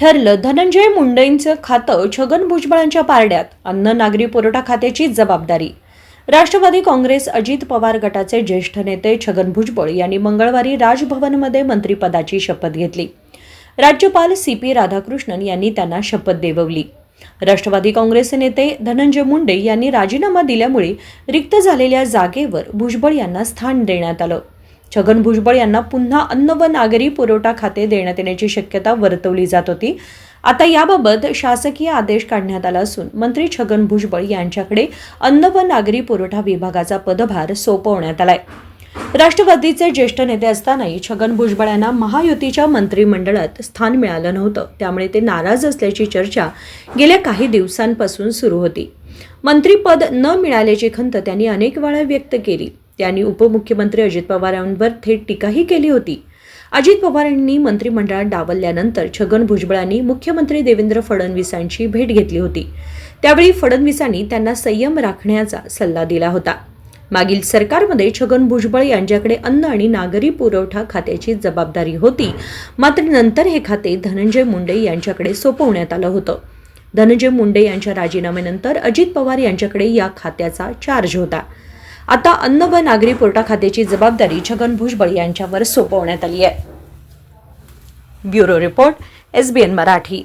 ठरलं धनंजय मुंडेंचं खातं छगन भुजबळांच्या पारड्यात अन्न नागरी पुरवठा खात्याची जबाबदारी. राष्ट्रवादी काँग्रेस अजित पवार गटाचे ज्येष्ठ नेते छगन भुजबळ यांनी मंगळवारी राजभवनमध्ये मंत्रिपदाची शपथ घेतली. राज्यपाल सी पी राधाकृष्णन यांनी त्यांना शपथ देववली. राष्ट्रवादी काँग्रेसचे नेते धनंजय मुंडे यांनी राजीनामा दिल्यामुळे रिक्त झालेल्या जागेवर भुजबळ यांना स्थान देण्यात आलं. छगन भुजबळ यांना पुन्हा अन्न व नागरी पुरवठा खाते देण्यात येण्याची शक्यता वर्तवली जात होती. आता याबाबत शासकीय आदेश काढण्यात आला असून मंत्री छगन भुजबळ यांच्याकडे अन्न व नागरी पुरवठा विभागाचा पदभार सोपवण्यात आलाय. राष्ट्रवादीचे ज्येष्ठ नेते असतानाही छगन भुजबळ यांना महायुतीच्या मंत्रिमंडळात स्थान मिळालं नव्हतं. त्यामुळे ते नाराज असल्याची चर्चा गेल्या काही दिवसांपासून सुरू होती. मंत्रीपद न मिळाल्याची खंत त्यांनी अनेक वेळा व्यक्त केली. त्यांनी उपमुख्यमंत्री अजित पवार यांवर थेट टीकाही केली होती. अजित पवार यांनी मंत्रिमंडळात डावलल्यानंतर छगन भुजबळांनी मुख्यमंत्री देवेंद्र फडणवीसांची भेट घेतली होती. त्यावेळी फडणवीसांनी त्यांना संयम राखण्याचा सल्ला दिला होता. मागील सरकारमध्ये छगन भुजबळ यांच्याकडे अन्न आणि नागरी पुरवठा खात्याची जबाबदारी होती. मात्र नंतर हे खाते धनंजय मुंडे यांच्याकडे सोपवण्यात आलं होतं. धनंजय मुंडे यांच्या राजीनाम्यानंतर अजित पवार यांच्याकडे या खात्याचा चार्ज होता. आता अन्न व नागरी पुरवठा खात्याची जबाबदारी छगन भुजबळ यांच्यावर सोपवण्यात आली आहे. Bureau report SBN Marathi.